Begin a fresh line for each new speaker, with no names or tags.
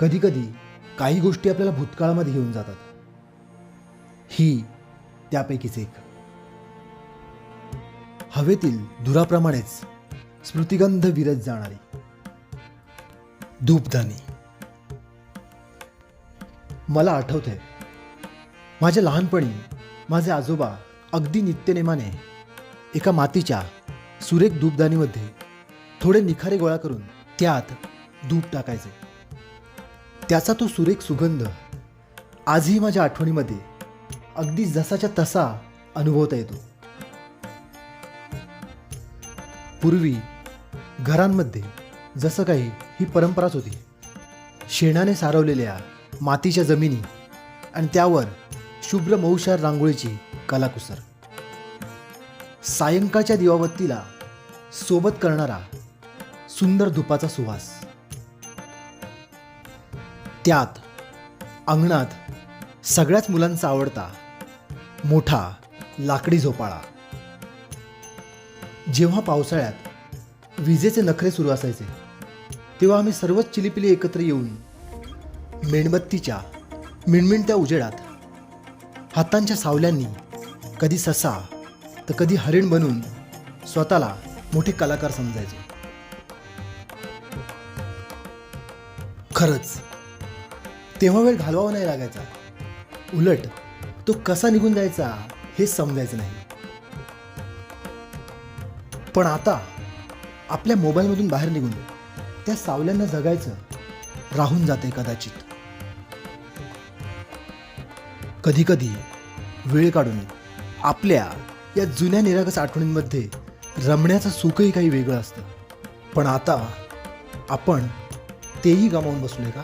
कधीकधी काही गोष्टी आपल्याला भूतकाळामध्ये घेऊन जातात. ही त्यापैकीच एक. हवेतील धुराप्रमाणेच स्मृतिगंध विरत जाणारी धूपदानी मला आठवतंय माझ्या लहानपणी माझे आजोबा अगदी नित्यनेमाने एका मातीच्या सुरेख धूपदानीमध्ये थोडे निखारे गोळा करून त्यात धूप टाकायचे. त्याचा तो सुरेख सुगंध आजही माझ्या आठवणीमध्ये अगदी जसाच्या तसा अनुभवता येतो. पूर्वी घरांमध्ये जसं काही ही परंपराच होती. शेणाने सारवलेल्या मातीच्या जमिनी आणि त्यावर शुभ्र मऊशार रांगोळीची कलाकुसर. सायंकाळच्या दिवाबत्तीला सोबत करणारा सुंदर धुपाचा सुवास. त्यात अंगणात सगळ्याच मुलांचा आवडता मोठा लाकडी झोपाळा. जेव्हा पावसाळ्यात विजेचे नखरे सुरू असायचे तेव्हा आम्ही सर्वच चिलीपिली एकत्र येऊन मेणबत्तीच्या मिणमिणत्या उजेडात हातांच्या सावल्यांनी कधी ससा तर कधी हरिण बनून स्वतःला मोठे कलाकार समजायचो. खरंच तेव्हा वेळ घालवावा नाही लागायचा. उलट तो कसा निघून जायचा हे समजायचं नाही. पण आता आपल्या मोबाईलमधून बाहेर निघून त्या सावल्यांना जगायचं राहून जाते कदाचित. कधीकधी वेळ काढून आपल्या या जुन्या निरागस आठवणींमध्ये रमण्याचं सुखही काही वेगळं असतं. पण आता आपण तेही गमावून बसलोय का?